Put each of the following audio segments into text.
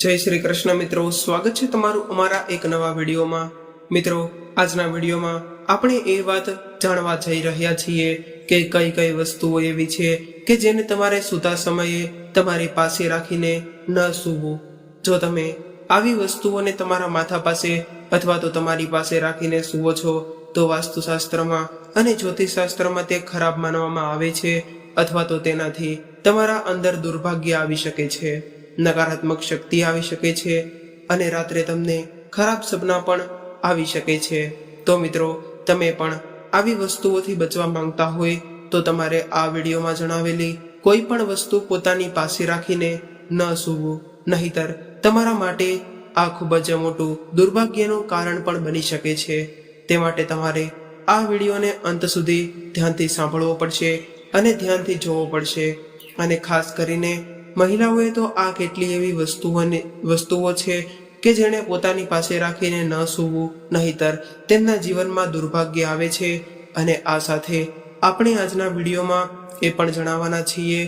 જય શ્રી કૃષ્ણ મિત્રો, સ્વાગત છે તમારું અમારા એક નવા વિડીયોમાં. મિત્રો, આજના વિડીયોમાં આપણે એ વાત જાણવા જઈ રહ્યા છીએ કે કઈ કઈ વસ્તુઓ એવી છે કે જેને તમારે સૂતા સમયે તમારી પાસે રાખીને ન સૂવું. જો તમે આવી વસ્તુઓને તમારા માથા પાસે અથવા તો તમારી પાસે રાખીને સૂવો છો, તો વાસ્તુશાસ્ત્રમાં અને જ્યોતિષશાસ્ત્રમાં તે ખરાબ માનવામાં આવે છે અથવા તો તેનાથી તમારા અંદર દુર્ભાગ્ય આવી શકે છે. નકારાત્મક શક્તિ આવી શકે છે અને રાત્રે તમને ખરાબ સપના પણ આવી શકે છે. તો મિત્રો, તમે પણ આવી વસ્તુઓથી બચવા માંગતા હોય તો તમારે આ વિડીયોમાં જણાવેલી કોઈ પણ વસ્તુ પોતાની પાસે રાખીને ન સૂવું, નહીતર તમારા માટે આ ખૂબ જ મોટું દુર્ભાગ્યનું કારણ પણ બની શકે છે. તે માટે તમારે આ વિડીયોને અંત સુધી ધ્યાનથી સાંભળવો પડશે અને ધ્યાનથી જોવો પડશે અને ખાસ કરીને મહિલાઓએ તો આ કેટલી એવી વસ્તુઓને, વસ્તુઓ છે કે જેણે પોતાની પાસે રાખીને ન સૂવું, નહીતર તેમના જીવનમાં દુર્ભાગ્ય આવે છે અને આ સાથે આપણે આજના વિડીયોમાં એ પણ જણાવવાના છીએ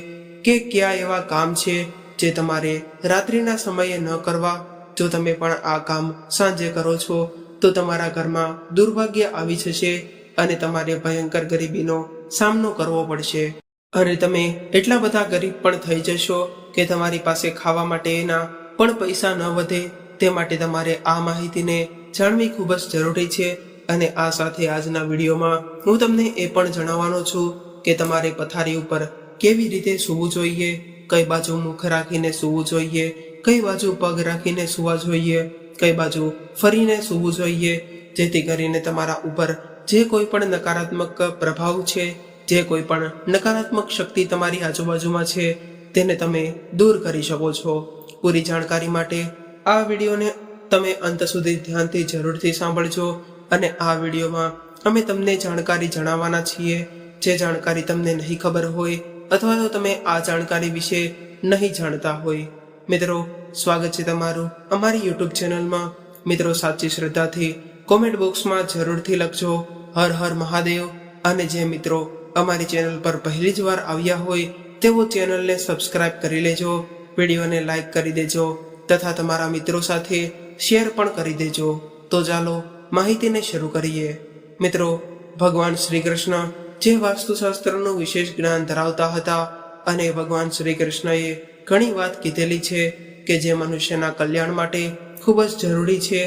કે કયા એવા કામ છે જે તમારે રાત્રિના સમયે ન કરવા. જો તમે પણ આ કામ સાંજે કરો છો, તો તમારા ઘરમાં દુર્ભાગ્ય આવી જશે અને તમારે ભયંકર ગરીબીનો સામનો કરવો પડશે. અને તમે એટલા બધા ગરીબ પણ થઈ જશો કે તમારી પાસે ખાવા માટેના પણ પૈસા ન વધે, તે માટે તમારે આ માહિતીને જાણવી ખૂબ જ જરૂરી છે. અને આ સાથે આજના વિડીયોમાં હું તમને એ પણ જણાવવાનો છું કે તમારે પથારી ઉપર કેવી રીતે સૂવું જોઈએ, કઈ બાજુ મુખ રાખીને સૂવું જોઈએ, કઈ બાજુ પગ રાખીને સૂવા જોઈએ, કઈ બાજુ ફરીને સૂવું જોઈએ, જેથી કરીને તમારા ઉપર જે કોઈ પણ નકારાત્મક પ્રભાવ છે, જે કોઈ પણ નકારાત્મક શક્તિ તમારી આજુબાજુમાં છે તેને તમે દૂર કરી શકો છો. પૂરી જાણકારી માટે આ વિડીયોને તમે અંત સુધી ધ્યાનથી જરૂરથી સાંભળજો અને આ વિડીયોમાં અમે તમને જાણકારી જણાવવાના છીએ. જે જાણકારી તમને નહીં ખબર હોય અથવા તો તમે આ જાણકારી વિશે નહીં જાણતા હોય. મિત્રો, સ્વાગત છે તમારું અમારી યુટ્યુબ ચેનલમાં. મિત્રો, સાચી શ્રદ્ધાથી કોમેન્ટ બોક્સમાં જરૂરથી લખજો. હર હર મહાદેવ. અને જે મિત્રો અમારી ચેનલ પર પહેલી જ વાર આવ્યા હોય તેઓ ચેનલને સબસ્ક્રાઇબ કરી લેજો, વિડીયોને લાઈક કરી દેજો તથા તમારા મિત્રો સાથે શેર પણ કરી દેજો. તો ચાલો માહિતીને શરૂ કરીએ. મિત્રો, ભગવાન શ્રી કૃષ્ણ જે વાસ્તુશાસ્ત્રનું વિશેષ જ્ઞાન ધરાવતા હતા અને ભગવાન શ્રી કૃષ્ણએ ઘણી વાત કીધેલી છે કે જે મનુષ્યના કલ્યાણ માટે ખૂબ જ જરૂરી છે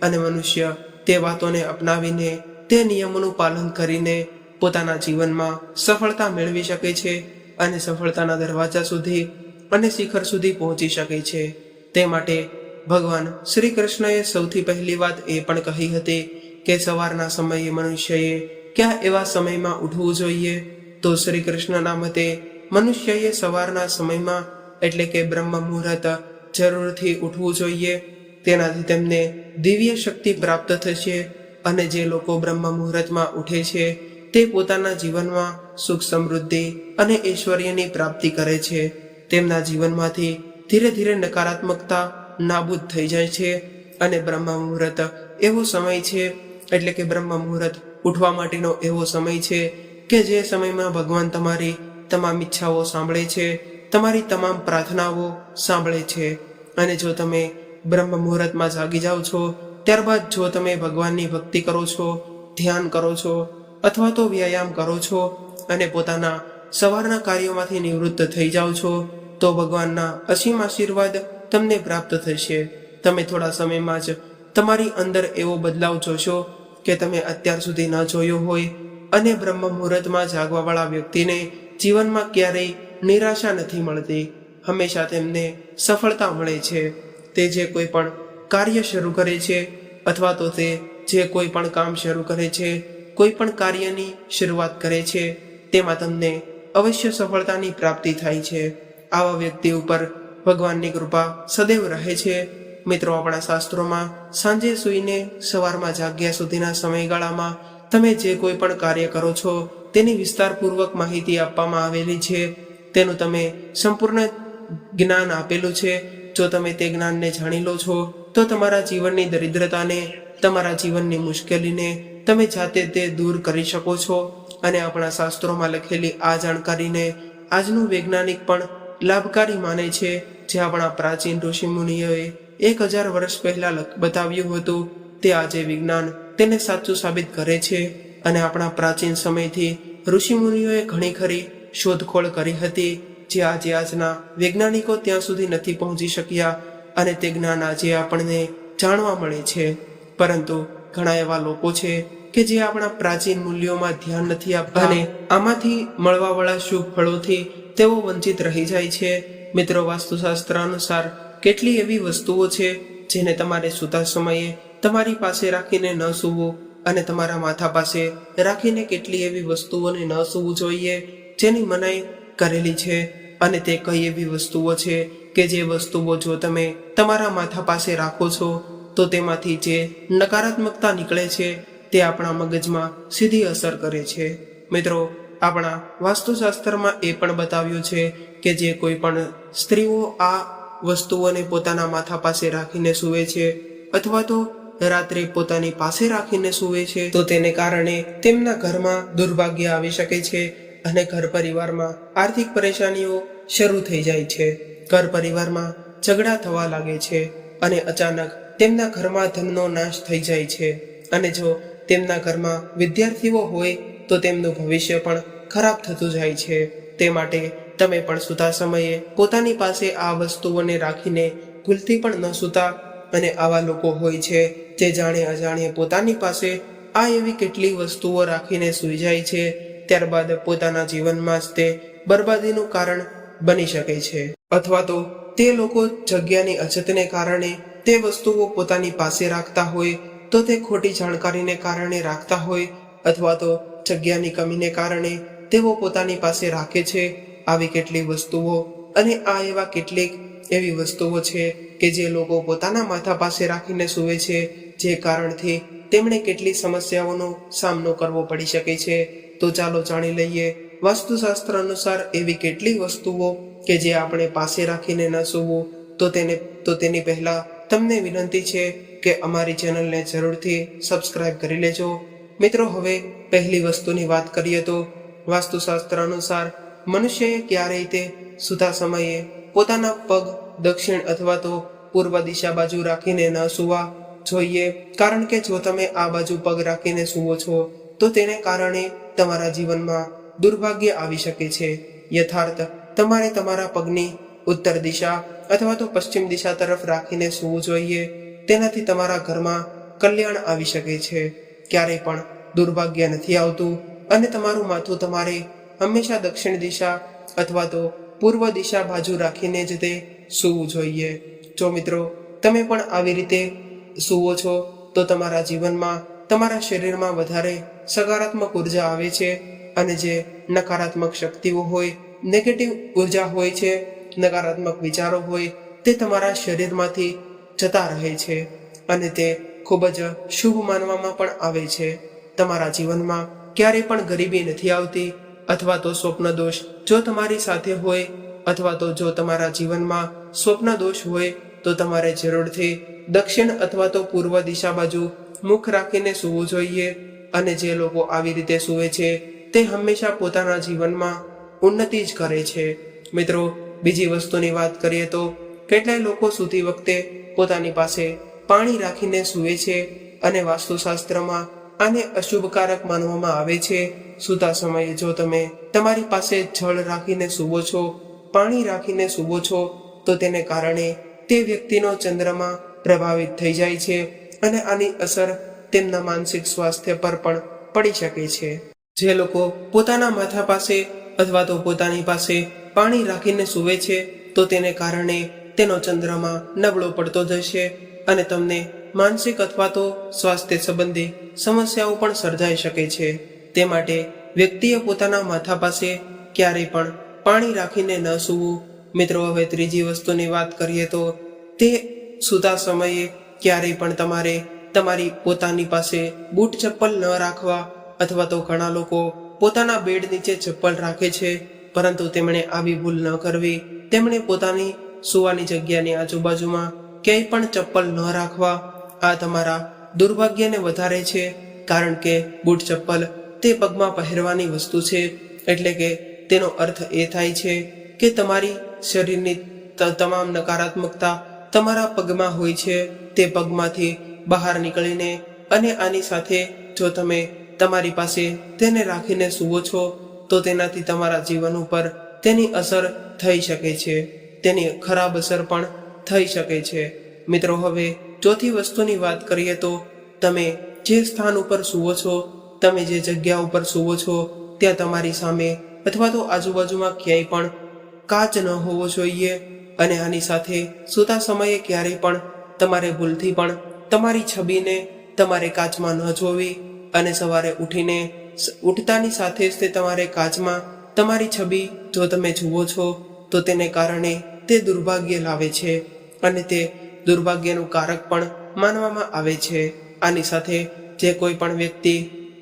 અને મનુષ્ય તે વાતોને અપનાવીને તે નિયમોનું પાલન કરીને પોતાના જીવનમાં સફળતા મેળવી શકે છે. અને સફળતાના દરવાજા સુધી અને શિખર સુધી પહોંચી શકે છે. તે માટે ભગવાન શ્રી કૃષ્ણએ સૌથી પહેલી વાત એ પણ કહી હતી કે સવારના સમયે મનુષ્યએ ક્યાં એવા સમયમાં ઉઠવું જોઈએ? તો શ્રી કૃષ્ણના મતે મનુષ્યએ સવારના સમયમાં, એટલે કે બ્રહ્મ મુહૂર્ત જરૂરથી ઉઠવું જોઈએ. તેનાથી તેમને દિવ્ય શક્તિ પ્રાપ્ત થશે અને જે લોકો બ્રહ્મ મુહૂર્તમાં ઉઠે છે તે પોતાના જીવનમાં સુખ સમૃદ્ધિ અને ઐશ્વર્યની પ્રાપ્તિ કરે છે. તેમના જીવનમાંથી ધીરે ધીરે નકારાત્મકતા નાબૂદ થઈ જાય છે અને બ્રહ્મ મુહૂર્ત એવો સમય છે, એટલે કે બ્રહ્મ મુહૂર્ત ઉઠવા માટેનો એવો સમય છે કે જે સમયમાં ભગવાન તમારી તમામ ઈચ્છાઓ સાંભળે છે, તમારી તમામ પ્રાર્થનાઓ સાંભળે છે. અને જો તમે બ્રહ્મ મુહૂર્તમાં જાગી જાઓ છો, ત્યારબાદ જો તમે ભગવાનની ભક્તિ કરો છો, ધ્યાન કરો છો અથવા તો વ્યાયામ કરો છો અને પોતાના સવારના કાર્યોમાંથી નિવૃત્ત થઈ જાઓ છો, તો ભગવાનના અસીમ આશીર્વાદ તમને પ્રાપ્ત થશે. તમે થોડા સમયમાં જ તમારી અંદર એવો બદલાવ જોશો કે તમે અત્યાર સુધી ન જોયો હોય અને બ્રહ્મ મુહૂર્તમાં જાગવાવાળા વ્યક્તિને જીવનમાં ક્યારેય નિરાશા નથી મળતી. હંમેશા તેમને સફળતા મળે છે. તે જે કોઈ પણ કાર્ય શરૂ કરે છે અથવા તો તે જે કોઈ પણ કામ શરૂ કરે છે કોઈ પણ કાર્યની શરૂઆત કરે છે, તેમાં તમને અવશ્ય સફળતાની પ્રાપ્તિ થાય છે. આવા વ્યક્તિ ઉપર ભગવાનની કૃપા સદૈવ રહે છે. મિત્રો, આપણા શાસ્ત્રોમાં સાંજે સૂઈને સવારમાં જાગ્યા સુધીના સમયગાળામાં તમે જે કોઈ પણ કાર્ય કરો છો, તેની વિસ્તારપૂર્વક માહિતી આપવામાં આવેલી છે. તેનું તમે સંપૂર્ણ જ્ઞાન આપેલું છે. જો તમે તે જ્ઞાનને જાણી લો છો, તો તમારા જીવનની દરિદ્રતાને, તમારા જીવનની મુશ્કેલીને તમે જાતે તે દૂર કરી શકો છો અને આપણા શાસ્ત્રોમાં લખેલી આ જાણકારીને આજનું વૈજ્ઞાનિક પણ લાભકારી માને છે જે આપણા પ્રાચીન ઋષિમુનિઓએ એક હજાર વર્ષ પહેલા બતાવ્યું હતું. તે આજે વિજ્ઞાન તેને સાચું સાબિત કરે છે અને આપણા પ્રાચીન સમયથી ઋષિમુનિઓએ ઘણી ખરી શોધખોળ કરી હતી જે આજે આજના વૈજ્ઞાનિકો ત્યાં સુધી નથી પહોંચી શક્યા અને તે જ્ઞાન આજે આપણને જાણવા મળે છે. પરંતુ ઘણા એવા લોકો છે કે જે આપણા પ્રાચીન મૂલ્યોમાં ધ્યાન નથી આપતા અને આમાંથી મળવાવાળા શુભ ફળોથી તેઓ વંચિત રહી જાય છે. મિત્રો વાસ્તુશાસ્ત્ર અનુસાર કેટલી એવી વસ્તુઓ છે જેને તમારે સૂતા સમયે તમારી પાસે રાખીને ન સૂવું અને તમારા માથા પાસે રાખીને કેટલી એવી વસ્તુઓને ન સૂવું જોઈએ જેની મનાઈ કરેલી છે? અને તે કઈ એવી વસ્તુઓ છે કે જે વસ્તુઓ જો તમે તમારા માથા પાસે રાખો છો તો તેમાંથી જે નકારાત્મકતા નીકળે છે તે આપણા મગજમાં સીધી અસર કરે છે. મિત્રો, આપણા વાસ્તુશાસ્ત્રમાં એ પણ બતાવ્યું છે કે જે કોઈ પણ સ્ત્રીઓ આ વસ્તુઓને પોતાના માથા પાસે રાખીને સૂવે છે અથવા તો રાત્રે પોતાની પાસે રાખીને સૂવે છે, તો તેને કારણે તેમના ઘરમાં દુર્ભાગ્ય આવી શકે છે અને ઘર પરિવારમાં આર્થિક પરેશાનીઓ શરૂ થઈ જાય છે. ઘર પરિવારમાં ઝઘડા થવા લાગે છે અને અચાનક તેમના ઘરમાં ધનનો નાશ થઈ જાય છે. અને જો તેમના ઘરમાં વિદ્યાર્થીઓ હોય તો તેમનું ભવિષ્ય પણ ખરાબ થતું જાય છે. તે માટે તમે પણ સૂતા સમયે પોતાની પાસે આ વસ્તુઓને રાખીને ભૂલથી પણ ન સૂતા. અને આવા લોકો હોય છે જે જાણે અજાણે પોતાની પાસે આ એવી કેટલી વસ્તુઓ રાખીને સૂઈ જાય છે, ત્યારબાદ પોતાના જીવનમાં જ તે બરબાદીનું કારણ બની શકે છે. અથવા તો તે લોકો જગ્યાની અછતને કારણે તે વસ્તુઓ પોતાની પાસે રાખતા હોય તો તે ખોટી જાણકારીને કારણે રાખતા હોય અથવા તો જગ્યાની કમીને કારણે તેઓ પોતાની પાસે રાખે છે આવી કેટલી વસ્તુઓ અને આ એવા કેટલીક એવી વસ્તુઓ છે કે જે લોકો પોતાના માથા પાસે રાખીને સૂવે છે, જે કારણથી તેમણે કેટલી સમસ્યાઓનો સામનો કરવો પડી શકે છે. તો ચાલો જાણી લઈએ વાસ્તુશાસ્ત્ર અનુસાર એવી કેટલી વસ્તુઓ કે જે આપણે પાસે રાખીને ન સૂવું. તો તેને, તો તેની પહેલા તમને વિનંતી છે કે અમારી ચેનલને જરૂરથી સબસ્ક્રાઇબ કરી લેજો. મિત્રો, હવે પહેલી વસ્તુની વાત કરીએ તો વાસ્તુશાસ્ત્ર અનુસાર મનુષ્યએ ક્યારેય તે સુધા સમયે પોતાના પગ દક્ષિણ અથવા તો પૂર્વ દિશા બાજુ રાખીને ન સૂવા જોઈએ. કારણ કે જો તમે આ બાજુ પગ રાખીને સૂવો છો, તો તેને કારણે તમારા જીવનમાં દુર્ભાગ્ય આવી શકે છે. યથાર્થ, તમારે તમારા પગની ઉત્તર દિશા અથવા તો પશ્ચિમ દિશા તરફ રાખીને સૂવું જોઈએ. તેનાથી તમારા ઘરમાં કલ્યાણ આવી શકે છે. ક્યારેય પણ દુર્ભાગ્ય નથી આવતું અને તમારું માથું તમારે હંમેશા દક્ષિણ દિશા અથવા તો પૂર્વ દિશા બાજુ રાખીને જ તે સૂવું જોઈએ. જો મિત્રો, તમે પણ આવી રીતે સૂવો છો, તો તમારા જીવનમાં તમારા શરીરમાં વધારે સકારાત્મક ઊર્જા આવે છે અને જે નકારાત્મક શક્તિઓ હોય નેગેટિવ ઊર્જા હોય છે, નકારાત્મક વિચારો હોય, તે તમારા શરીરમાંથી જતા રહે છે અને તે ખૂબ જ શુભ માનવામાં પણ આવે છે. તમારા જીવનમાં ક્યારેય પણ ગરીબી નથી આવતી અથવા તો સ્વપ્ન દોષ જો તમારી સાથે હોય અથવા તો જો તમારા જીવનમાં સ્વપ્ન દોષ હોય તો તમારે જરૂરથી દક્ષિણ અથવા તો પૂર્વ દિશા બાજુ મુખ રાખીને સૂવું જોઈએ અને જે લોકો આવી રીતે સૂવે છે તે હંમેશા પોતાના જીવનમાં ઉન્નતિ જ કરે છે. મિત્રો, બીજી વસ્તુની વાત કરીએ તો કેટલાય લોકો સૂતી વખતે પોતાની પાસે પાણી રાખીને સૂવે છે અને વાસ્તુશાસ્ત્રમાં આને અશુભકારક માનવામાં આવે છે. સૂતા સમયે જો તમે તમારી પાસે જળ રાખીને સૂવો છો, પાણી રાખીને સૂવો છો, તો તેને કારણે તે વ્યક્તિનો ચંદ્રમાં પ્રભાવિત થઈ જાય છે અને આની અસર તેમના માનસિક સ્વાસ્થ્ય પર પણ પડી શકે છે. જે લોકો પોતાના માથા પાસે અથવા તો પોતાની પાસે પાણી રાખીને સૂવે છે, તો તેને કારણે તેનો ચંદ્રમાં નબળો પડતો જશે અને તમને માનસિક અથવા તો સ્વાસ્થ્ય સંબંધી સમસ્યાઓ પણ સર્જાઈ શકે છે. તે માટે વ્યક્તિએ પોતાના માથા પાસે ક્યારેય પણ પાણી રાખીને ન સૂવું. મિત્રો, હવે ત્રીજી વસ્તુની વાત કરીએ તો તે સૂતા સમયે ક્યારેય પણ તમારે તમારી પોતાની પાસે બૂટ ચપ્પલ ન રાખવા અથવા તો ઘણા લોકો પોતાના બેડ નીચે ચપ્પલ રાખે છે, પરંતુ તેમણે આવી ભૂલ ન કરવી. તેમણે પોતાની સુવાની જગ્યાની આજુબાજુમાં ક્યાંય પણ ચપ્પલ ન રાખવા આ તમારા દુર્ભાગ્યને વધારે છે, કારણ કે બૂટ ચપ્પલ તે પગમાં પહેરવાની વસ્તુ છે, એટલે કે તેનો અર્થ એ થાય છે કે તમારી શરીરની તમામ નકારાત્મકતા તમારા પગમાં હોય છે, તે પગમાંથી બહાર નીકળીને અને આની સાથે જો તમે તમારી પાસે તેને રાખીને સૂવો છો, તો તેનાથી તમારા જીવન ઉપર તેની અસર થઈ શકે છે. તેની ખરાબ અસર પણ થઈ શકે છે. મિત્રો, હવે ચોથી વસ્તુની વાત કરીએ તો તમે જે સ્થાન ઉપર સૂવો છો, તમે જે જગ્યા ઉપર સૂવો છો, ત્યાં તમારી સામે અથવા તો આજુબાજુમાં ક્યાંય પણ કાચ ન હોવો જોઈએ અને આની સાથે સૂતા સમયે ક્યારેય પણ તમારે ભૂલથી પણ તમારી છબીને તમારે કાચમાં ન જોવી અને સવારે ઉઠીને ઉઠતાની સાથે જ તે તમારે કાચમાં તમારી છબી જો તમે જુઓ છો, તો તેને કારણે તે દુર્ભાગ્ય લાવે છે અને તે દુર્ભાગ્યનું કારક પણ માનવામાં આવે છે. આની સાથે જે કોઈ પણ વ્યક્તિ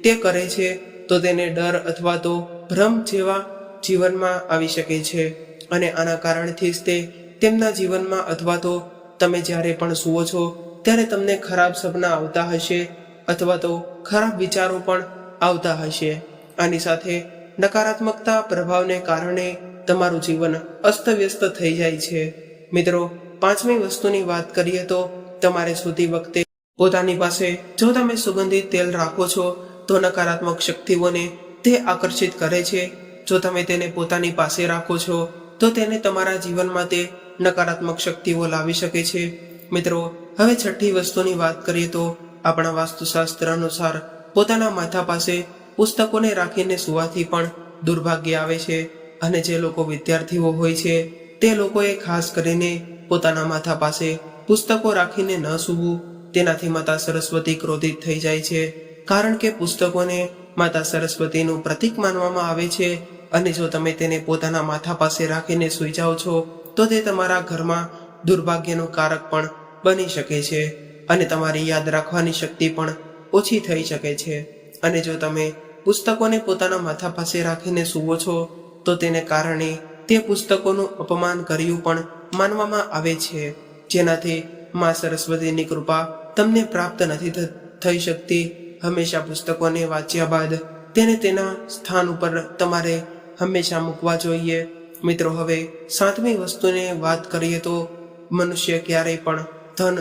તે કરે છે, તો તેને ડર અથવા તો ભ્રમ જેવા જીવનમાં આવી શકે છે અને આના કારણથી જ તે તેમના જીવનમાં અથવા તો તમે જ્યારે પણ સૂવો છો, ત્યારે તમને ખરાબ સપના આવતા હશે અથવા તો ખરાબ વિચારો પણ આવતા હશે. આની સાથે નકારાત્મકતા પ્રભાવને કારણે તમારું જીવન અસ્તવ્યસ્ત થઈ જાય છે. મિત્રો, પાંચમી વસ્તુની વાત કરીએ તો તમારે સુધી વખતે પોતાની પાસે જો તમે સુગંધિત તેલ રાખો છો, તો નકારાત્મક શક્તિઓને તે આકર્ષિત કરે છે. જો તમે તેને પોતાની પાસે રાખો છો, તો તેને તમારા જીવનમાં તે નકારાત્મક શક્તિઓ લાવી શકે છે. મિત્રો, હવે છઠ્ઠી વસ્તુની વાત કરીએ તો આપણા વાસ્તુશાસ્ત્ર અનુસાર પોતાના માથા પાસે પુસ્તકોને રાખીને સુવાથી પણ દુર્ભાગ્ય આવે છે. અને જે લોકો વિદ્યાર્થીઓ હોય છે, તે લોકોએ ખાસ કરીને પોતાના માથા પાસે પુસ્તકો રાખીને ન સૂવું, તેનાથી માતા સરસ્વતી ક્રોધિત થઈ જાય છે. કારણ કે પુસ્તકોને માતા સરસ્વતીનું પ્રતીક માનવામાં આવે છે અને જો તમે તેને પોતાના માથા પાસે રાખીને સૂઈ જાઓ છો, તો તે તમારા ઘરમાં દુર્ભાગ્યનું કારક પણ બની શકે છે અને તમારી યાદ રાખવાની શક્તિ પણ ઓછી થઈ શકે છે. અને જો તમે પુસ્તકોને પોતાના માથા પાસે રાખીને સૂવો છો તો તેને કારણે તે પુસ્તકોનું અપમાન કર્યું પણ માનવામાં આવે છે. જેનાથી મા સરસ્વતીની કૃપા તમને પ્રાપ્ત નથી થઈ શકતી. હંમેશા પુસ્તકોને વાંચ્યા બાદ તેને તેના સ્થાન ઉપર તમારે હંમેશા મૂકવા જોઈએ. મિત્રો, હવે સાતમી વસ્તુને વાત કરીએ તો મનુષ્ય ક્યારેય પણ ધન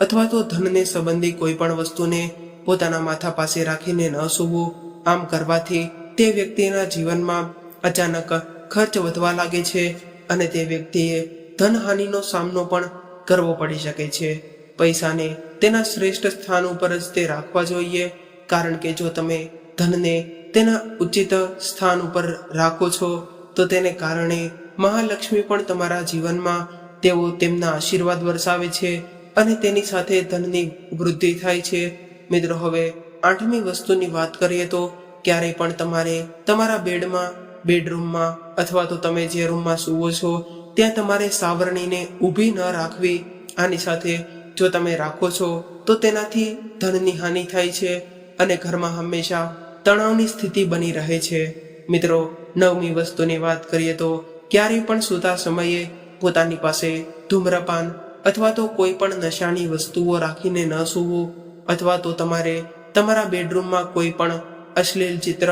અથવા તો ધનને સંબંધી કોઈ પણ વસ્તુને પોતાના માથા પાસે રાખીને ન સૂવું. આમ કરવાથી તે વ્યક્તિના જીવનમાં અચાનક ખર્ચ વધવા લાગે છે અને તે વ્યક્તિએ ધનહાનિનો સામનો પણ કરવો પડી શકે છે. પૈસાને તેના શ્રેષ્ઠ સ્થાન ઉપર જ તે રાખવા જોઈએ, કારણ કે જો તમે ધનને તેના ઉચિત સ્થાન ઉપર રાખો છો, તો તેને કારણે મહાલક્ષ્મી પણ તમારા જીવનમાં તેઓ તેમના આશીર્વાદ વરસાવે છે અને તેની સાથે ધનની વૃદ્ધિ થાય છે. મિત્રો, હવે આઠમી વસ્તુની વાત કરીએ તો ક્યારેય પણ તમારે તમારા બેડમાં બેડરૂમમાં અથવા તો તમે જે રૂમમાં સૂવો છો, ત્યાં તમારે સાવરણીને ઊભી ન રાખવી. આની સાથે જો તમે રાખો છો, તો તેનાથી ધનની હાનિ થાય છે અને ઘરમાં હંમેશા તણાવની સ્થિતિ બની રહે છે. મિત્રો, નવમી વસ્તુની વાત કરીએ તો ક્યારેય પણ સૂતા સમયે પોતાની પાસે ધૂમ્રપાન અથવા તો કોઈ પણ નશાની વસ્તુઓ રાખીને ન સૂવું અથવા તો તમારે તમારા બેડરૂમમાં કોઈ પણ અશ્લીલ ચિત્ર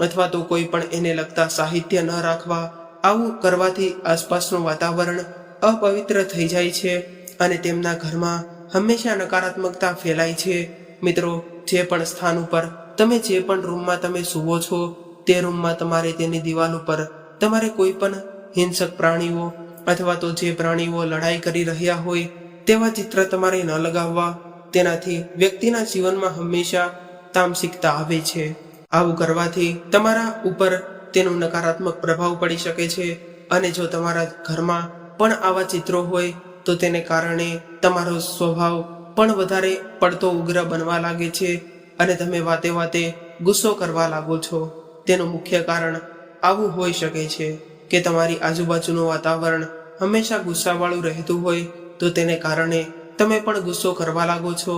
અથવા તો કોઈ પણ એને લગતા સાહિત્ય ન રાખવા, આવું કરવાથી આસપાસનું વાતાવરણ અપવિત્ર થઈ જાય છે અને તેમના ઘરમાં હંમેશા નકારાત્મકતા ફેલાય છે. મિત્રો, જે પણ સ્થાન ઉપર તમે જે પણ રૂમમાં તમે સૂવો છો, તે રૂમમાં તમારે તેની દિવાલ ઉપર તમારે કોઈ પણ હિંસક પ્રાણીઓ અથવા તો જે પ્રાણીઓ લડાઈ કરી રહ્યા હોય, તેવા ચિત્ર તમારે ન લગાવવા. તેનાથી વ્યક્તિના જીવનમાં હંમેશા તામસિકતા આવે છે. આવું કરવાથી તમારા ઉપર તેનો નકારાત્મક પ્રભાવ પડી શકે છે અને જો તમારા ઘરમાં પણ આવા ચિત્રો હોય તો તેને કારણે તમારો સ્વભાવ પણ વધારે પડતો ઉગ્ર બનવા લાગે છે અને તમે વાતે વાતે ગુસ્સો કરવા લાગો છો. તેનું મુખ્ય કારણ આવું હોઈ શકે છે કે તમારી આજુબાજુનું વાતાવરણ હંમેશા ગુસ્સાવાળું રહેતું હોય તો તેને કારણે તમે પણ ગુસ્સો કરવા લાગો છો,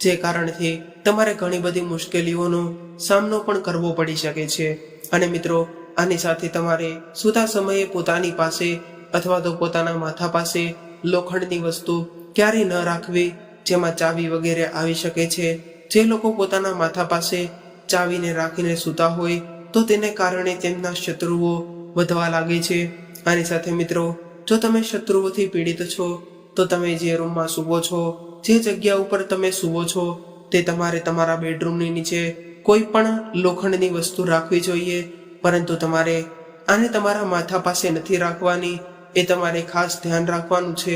જે કારણથી તમારે ઘણી બધી મુશ્કેલીઓનો સામનો પણ કરવો પડી શકે છે. અને મિત્રો, આની સાથે તમારે સૂતા સમયે પોતાની પાસે અથવા તો પોતાના માથા પાસે લોખંડની વસ્તુ ક્યારેય ન રાખવી, જેમાં ચાવી વગેરે આવી શકે છે. જે લોકો પોતાના માથા પાસે ચાવીને રાખીને સૂતા હોય, તો તેને કારણે તેમના શત્રુઓ વધવા લાગે છે. આની સાથે મિત્રો, જો તમે શત્રુઓથી પીડિત છો, તો તમે જે રૂમમાં સૂવો છો, જે જગ્યા ઉપર તમે સૂવો છો તે તમારે તમારા બેડરૂમની નીચે કોઈ પણ લોખંડની વસ્તુ રાખવી જોઈએ, પરંતુ તમારે આને તમારા માથા પાસે નથી રાખવાની. એ તમારે ખાસ ધ્યાન રાખવાનું છે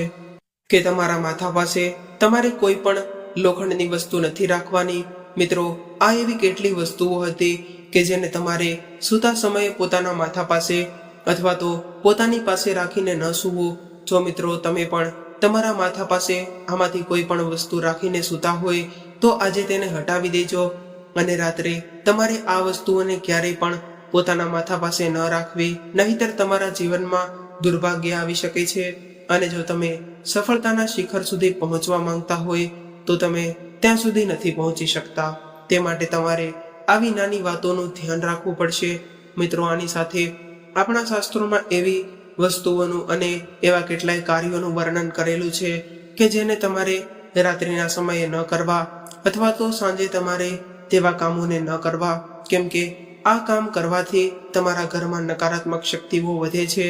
કે તમારા માથા પાસે તમારે કોઈ પણ લોખંડની વસ્તુ નથી રાખવાની. મિત્રો, આ એવી કેટલી વસ્તુઓ હતી કે જેને તમારે સૂતા સમયે પોતાના માથા પાસે અથવા તો પોતાની પાસે રાખીને ન સૂવું. જો મિત્રો, તમે પણ તમારા માથા પાસે આમાંથી કોઈ પણ વસ્તુ રાખીને સૂતા હોય તો આજે તેને હટાવી દેજો અને રાત્રે તમારે આ વસ્તુઓને ક્યારેય પણ પોતાના માથા પાસે ન રાખવી, નહીતર તમારા જીવનમાં દુર્ભાગ્ય આવી શકે છે. અને જો તમે સફળતાના શિખર સુધી પહોંચવા માંગતા હોય, તો તમે ત્યાં સુધી નથી પહોંચી શકતા. તે માટે તમારે આવી નાની વાતોનું ધ્યાન રાખવું પડશે. મિત્રો, આની સાથે આપણા શાસ્ત્રોમાં એવી વસ્તુઓનું અને એવા કેટલાય કાર્યોનું વર્ણન કરેલું છે કે જેને તમારે રાત્રિના સમયે ન કરવા અથવા તો સાંજે તમારે તેવા કામોને ન કરવા, કેમ કે આ કામ કરવાથી તમારા ઘરમાં નકારાત્મક શક્તિઓ વધે છે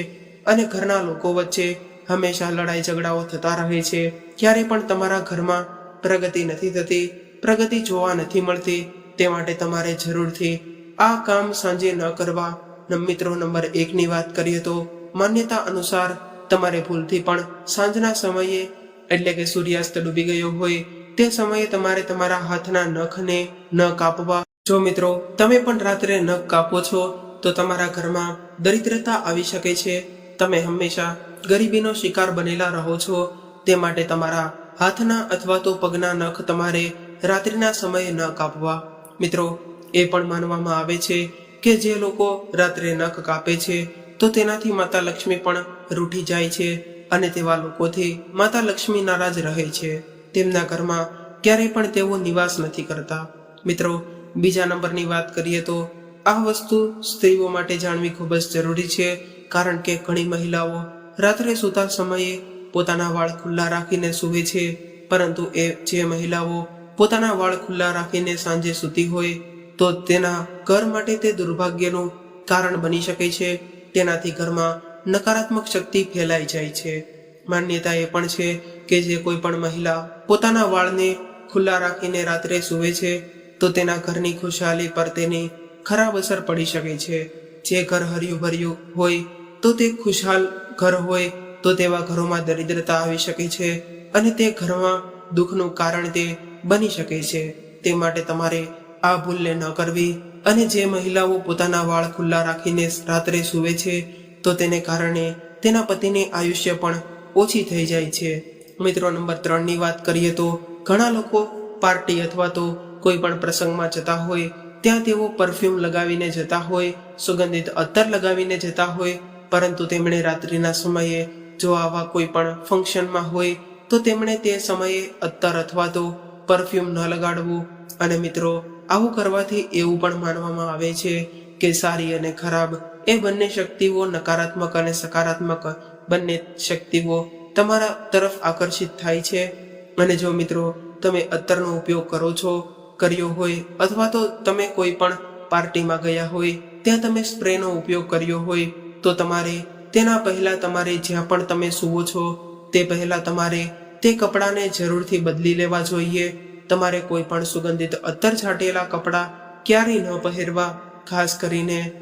અને ઘરના લોકો વચ્ચે હંમેશા લડાઈ ઝઘડાઓ થતા રહે છે. ક્યારે પણ તમારા ઘરમાં પ્રગતિ નથી થતી, પ્રગતિ જોવા નથી મળતી, તે માટે તમારે જરૂરથી આ કામ સાંજે ન કરવા. મિત્રો નંબર એકની વાત કરીએ તો, માન્યતા અનુસાર તમારે ભૂલથી પણ સાંજના સમયે, એટલે કે સૂર્યાસ્ત ડૂબી ગયો હોય તે સમયે તમારે તમારા હાથના નખને ન કાપવા. જો મિત્રો, તમે પણ રાત્રે નખ કાપો છો, તો તમારા ઘરમાં દરિદ્રતા આવી શકે છે. તમે હંમેશા ગરીબીનો શિકાર બનેલા રહો છો. તે માટે તમારા હાથના અથવા તો પગના નખ તમારે રાત્રિના સમયે ન કાપવા. મિત્રો, એ પણ માનવામાં આવે છે કે જે લોકો રાત્રે નખ કાપે છે, તો તેનાથી માતા લક્ષ્મી પણ રૂઠી જાય છે અને તેવા લોકોથી માતા લક્ષ્મી નારાજ રહે છે. તેમના ઘરમાં ક્યારેય પણ તેઓ નિવાસ નથી કરતા. મિત્રો, બીજા નંબરની વાત કરીએ તો આ વસ્તુ સ્ત્રીઓ માટે જાણવી ખૂબ જ જરૂરી છે, કારણ કે ઘણી મહિલાઓ રાત્રે સૂતા સમયે પોતાના વાળ ખુલ્લા રાખીને સૂવે છે, પરંતુ એ જે મહિલાઓ પોતાના વાળ ખુલ્લા રાખીને સાંજે સૂતી હોય, તો તેના ઘર માટે તે દુર્ભાગ્યનું કારણ બની શકે છે. તેનાથી ઘરમાં નકારાત્મક શક્તિ ફેલાઈ જાય છે. માન્યતા એ પણ છે કે જે કોઈ પણ મહિલા પોતાના વાળને ખુલ્લા રાખીને રાત્રે સૂવે છે, તો તેના ઘરની ખુશહાલી પર તેની ખરાબ અસર પડી શકે છે. જે ઘર હર્યું ભર્યું હોય, તો તે ખુશહાલ ઘર હોય, તો તેવા ઘરોમાં દરિદ્રતા આવી શકે છે અને તે ઘરમાં દુઃખનું કારણ તે બની શકે છે. તે માટે તમારે આ ભૂલને ન કરવી અને જે મહિલાઓ પોતાના વાળ ખુલ્લા રાખીને રાત્રે સૂવે છે, તો તેને કારણે તેના પતિને આયુષ્ય પણ ઓછી થઈ જાય છે. મિત્રો નંબર ત્રણની વાત કરીએ તો ઘણા લોકો પાર્ટી અથવા તો કોઈ પણ પ્રસંગમાં જતા હોય, ત્યાં તેઓ પરફ્યુમ લગાવીને જતા હોય, સુગંધિત અત્તર લગાવીને જતા હોય, પરંતુ તેમણે રાત્રિના સમયે જો આવા કોઈ પણ ફંક્શનમાં હોય, તો તેમણે તે સમયે અત્તર અથવા તો પરફ્યુમ ન લગાડવું. અને મિત્રો, આવું કરવાથી એવું પણ માનવામાં આવે છે કે સારી અને ખરાબ એ બંને શક્તિઓ નકારાત્મક અને સકારાત્મક બંને શક્તિઓ તમારા તરફ આકર્ષિત થાય છે. અને જો મિત્રો, તમે અત્તરનો ઉપયોગ કરો છો, કર્યો હોય, અથવા તો તમે કોઈ પણ પાર્ટીમાં ગયા હોય, ત્યાં તમે સ્પ્રેનો ઉપયોગ કર્યો હોય, તો તમારે તેના પહેલા તમારે જ્યાં પણ તમે સૂવો છો, તે પહેલા તમારે તે કપડાને જરૂરથી બદલી લેવા જોઈએ. તમારે કોઈ પણ સુગંધિત અત્તર છાંટેલા કપડાં ક્યારેય ન પહેરવા, ખાસ કરીને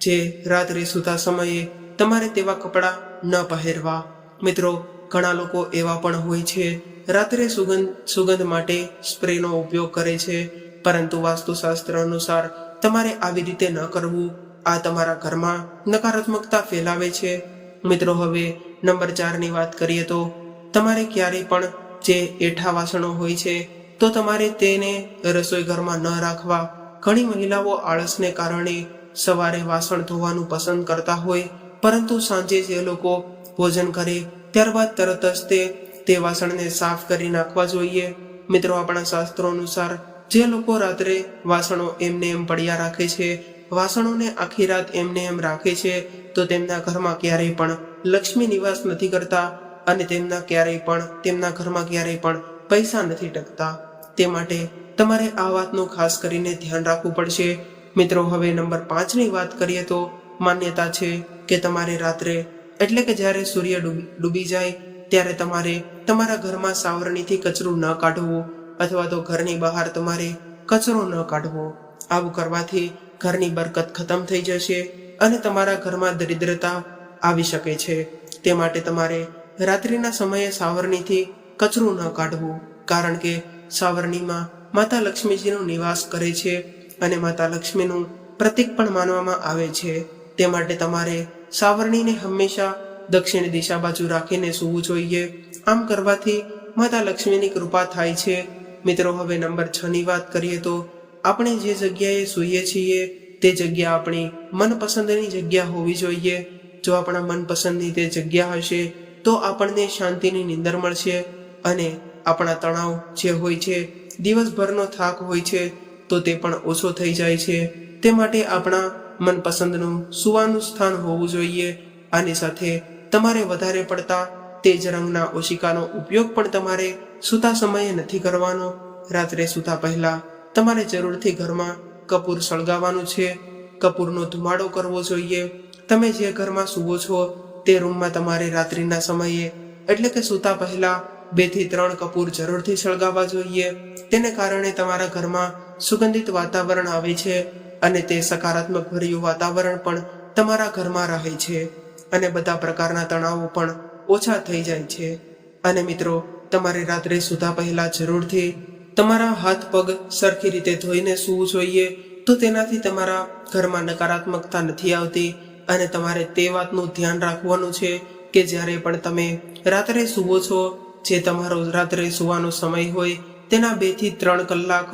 જે રાત્રે સૂતા સમયે તમારે તેવા કપડાં ન પહેરવા. મિત્રો, ઘણા લોકો એવા પણ હોય છે, રાત્રે સુગંધ સુગંધ માટે સ્પ્રેનો ઉપયોગ કરે છે. પરંતુ વાસ્તુશાસ્ત્ર અનુસાર તમારે આવી રીતે ન કરવું. આ તમારા ઘરમાં નકારાત્મકતા ફેલાવે છે. મિત્રો, હવે નંબર ચારની વાત કરીએ તો, તમારે ક્યારેય પણ જે એઠા વાસણો હોય છે, તો તમારે તેને રસોઈ ઘરમાં ન રાખવા. ઘણી મહિલાઓ આળસને કારણે સવારે વાસણ ધોવાનું પસંદ કરતા હોય પરંતુ સાંજે જે લોકો ભોજન કરે, ત્યારબાદ તરત જ તે તે વાસણને સાફ કરી નાખવા જોઈએ. મિત્રો, આપણા શાસ્ત્રો અનુસાર જે લોકો રાત્રે વાસણો એમને એમ પડ્યા રાખે છે, વાસણોને આખી રાત એમને એમ રાખે છે, તો તેમના ઘરમાં ક્યારેય પણ લક્ષ્મી નિવાસ નથી કરતા અને તેમના ક્યારેય પણ, તેમના ઘરમાં ક્યારેય પણ પૈસા નથી ટકતા. તે માટે તમારે આ વાતનું ખાસ કરીને ધ્યાન રાખવું પડશે. મિત્રો, હવે નંબર પાંચની વાત કરીએ તો માન્યતા છે કે તમારે રાત્રે, એટલે કે જ્યારે સૂર્ય ડૂબી જાય, ત્યારે તમારે તમારા ઘરમાં સાવરણીથી કચરું ન કાઢવું અથવા તો ઘરની બહાર તમારે કચરો ન કાઢવો. આવું કરવાથી ઘરની બરકત ખતમ થઈ જશે અને તમારા ઘરમાં દરિદ્રતા આવી શકે છે. તે માટે તમારે રાત્રિના સમયે સાવરણીથી કચરું ન કાઢવું, કારણ કે સાવરણીમાં માતા લક્ષ્મીજીનો નિવાસ કરે છે અને માતા લક્ષ્મીનું પ્રતીક પણ માનવામાં આવે છે. તે માટે તમારે સાવરણીને હંમેશા દક્ષિણ દિશા બાજુ રાખીને સૂવું જોઈએ. આમ કરવાથી માતા લક્ષ્મીની કૃપા થાય છે. મિત્રો, હવે નંબર છ ની વાત કરીએ તો આપણે જે જગ્યાએ સૂઈએ છીએ તે જગ્યા આપણી મનપસંદની જગ્યા હોવી જોઈએ. જો આપણા મનપસંદની તે જગ્યા હશે, તો આપણને શાંતિની નિંદર મળશે અને આપણા તણાવ જે હોય છે, દિવસભરનો થાક હોય છે, તો તે પણ ઓછો થઈ જાય છે. તે માટે આપણા મનપસંદનું સુવાનું સ્થાન હોવું જોઈએ. આની સાથે તમારે વધારે પડતા તેજ રંગના ઓશિકાનો ઉપયોગ પણ તમારે સૂતા સમયે નથી કરવાનો. રાત્રે સૂતા પહેલા તમારે જરૂરથી ઘરમાં કપૂર સળગાવવાનું છે. કપૂરનો ધુમાડો કરવો જોઈએ. તમે જે ઘરમાં સૂવો છો તે રૂમમાં તમારે રાત્રિના સમયે એટલે કે સૂતા પહેલા બેથી ત્રણ કપૂર જરૂરથી સળગાવવા જોઈએ. તેને કારણે તમારા ઘરમાં સુગંધિત વાતાવરણ આવે છે. અને તે સકારાત્મક ભર્યું વાતાવરણ પણ તમારા ઘરમાં રહે છે અને બધા પ્રકારના તણાવો પણ ઓછા થઈ જાય છે. અને મિત્રો, તમારે રાત્રે સૂતા પહેલા જરૂરથી તમારા હાથ પગ સરખી રીતે ધોઈને સૂવું જોઈએ તો તેનાથી તમારા ઘરમાં નકારાત્મકતા નથી આવતી અને તમારે તે વાતનું ધ્યાન રાખવાનું છે કે જ્યારે પણ તમે રાત્રે સૂવો છો, જે તમારો રાત્રે સૂવાનો સમય હોય તેના બેથી ત્રણ કલાક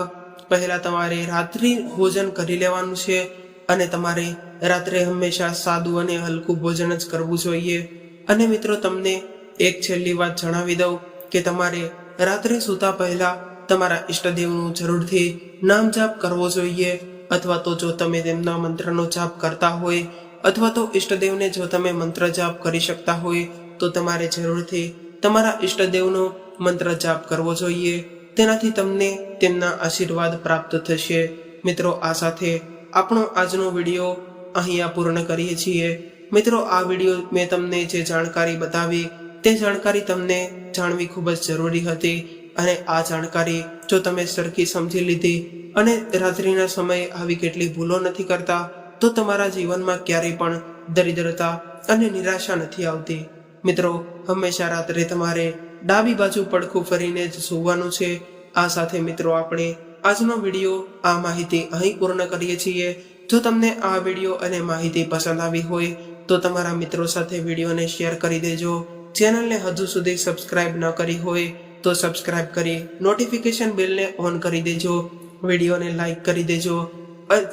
પહેલા તમારે રાત્રિ ભોજન કરી લેવાનું છે અને તમારે રાત્રે હંમેશા સાદું અને હલકું ભોજન જ કરવું જોઈએ. અને મિત્રો, તમને એક છેલ્લી વાત જણાવી દઉં કે તમારે રાત્રે સૂતા પહેલા તમારા ઈષ્ટદેવનું જરૂરથી નામ જાપ કરવો જોઈએ. અથવા તો જો તમે તેમના મંત્રનો જાપ કરતા હોય, અથવા તો ઈષ્ટદેવને જો તમે મંત્ર જાપ કરી શકતા હોય, તો તમારે જરૂરથી તમારા ઈષ્ટદેવનો મંત્ર જાપ કરવો જોઈએ. તેનાથી તમને તેમના આશીર્વાદ પ્રાપ્ત થશે. મિત્રો, આ સાથે આપણો આજનો વીડિયો અહીંયા પૂર્ણ કરીએ છીએ. મિત્રો, આ વીડિયો મેં તમને જે જાણકારી બતાવી, તે જાણકારી તમને જાણવી ખૂબ જ જરૂરી હતી અને આ જાણકારી જો તમે સરખી સમજી લીધી અને રાત્રિના સમયે આવી કેટલી ભૂલો નથી કરતા, તો તમારા જીવનમાં ક્યારેય પણ દરિદ્રતા અને નિરાશા નથી આવતી. મિત્રો, હંમેશા રાત્રે તમારે ડાબી બાજુ પડખું ફરીને જ સૂવાનું છે. આ સાથે મિત્રો આપણે આજનો વીડિયો, આ માહિતી અહીં પૂર્ણ કરીએ છીએ. જો તમને આ વીડિયો અને માહિતી પસંદ આવી હોય, તો તમારા મિત્રો સાથે વિડીયોને શેર કરી દેજો. ચેનલને હજુ સુધી સબસ્ક્રાઇબ ન કરી હોય, તો સબસ્ક્રાઇબ કરી નોટિફિકેશન બેલને ઓન કરી દેજો. વિડીયોને લાઈક કરી દેજો.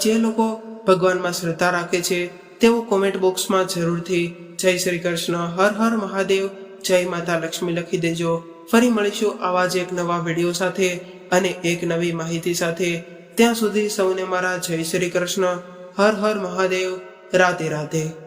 જે લોકો ભગવાનમાં શ્રદ્ધા રાખે છે, તેઓ કોમેન્ટ બોક્સમાં જરૂરથી જય શ્રી કૃષ્ણ, હર હર મહાદેવ, જય માતા લક્ષ્મી લખી દેજો. ફરી મળીશું આવા જ એક નવા વીડિયો સાથે અને એક નવી માહિતી સાથે. ત્યાં સુધી સૌને મારા જય શ્રી કૃષ્ણ. હર હર મહાદેવ. રાધે રાધે.